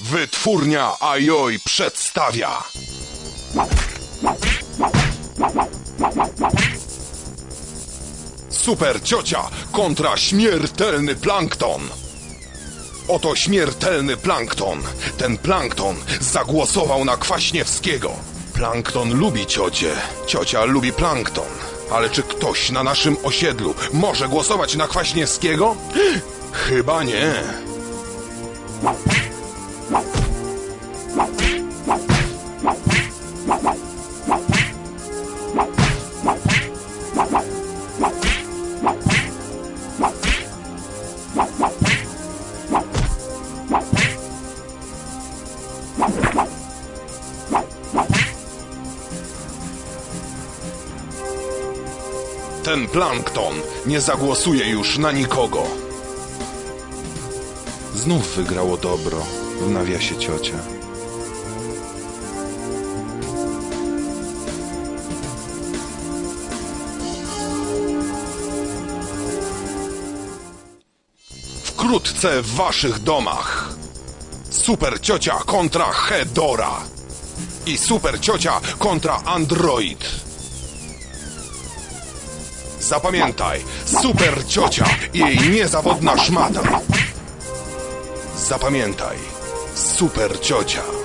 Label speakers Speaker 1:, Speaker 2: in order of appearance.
Speaker 1: Wytwórnia Ajoj przedstawia. Super ciocia kontra śmiertelny plankton. Oto śmiertelny plankton. Ten plankton zagłosował na Kwaśniewskiego. Plankton lubi ciocie. Ciocia lubi plankton. Ale czy ktoś na naszym osiedlu może głosować na Kwaśniewskiego? Chyba nie. Ten plankton nie zagłosuje już na nikogo. Znów wygrało dobro w nawiasie ciocia. Wkrótce w waszych domach. Super ciocia kontra Hedora. I super ciocia kontra Android. Zapamiętaj, super ciocia i jej niezawodna szmata. Zapamiętaj, super ciocia.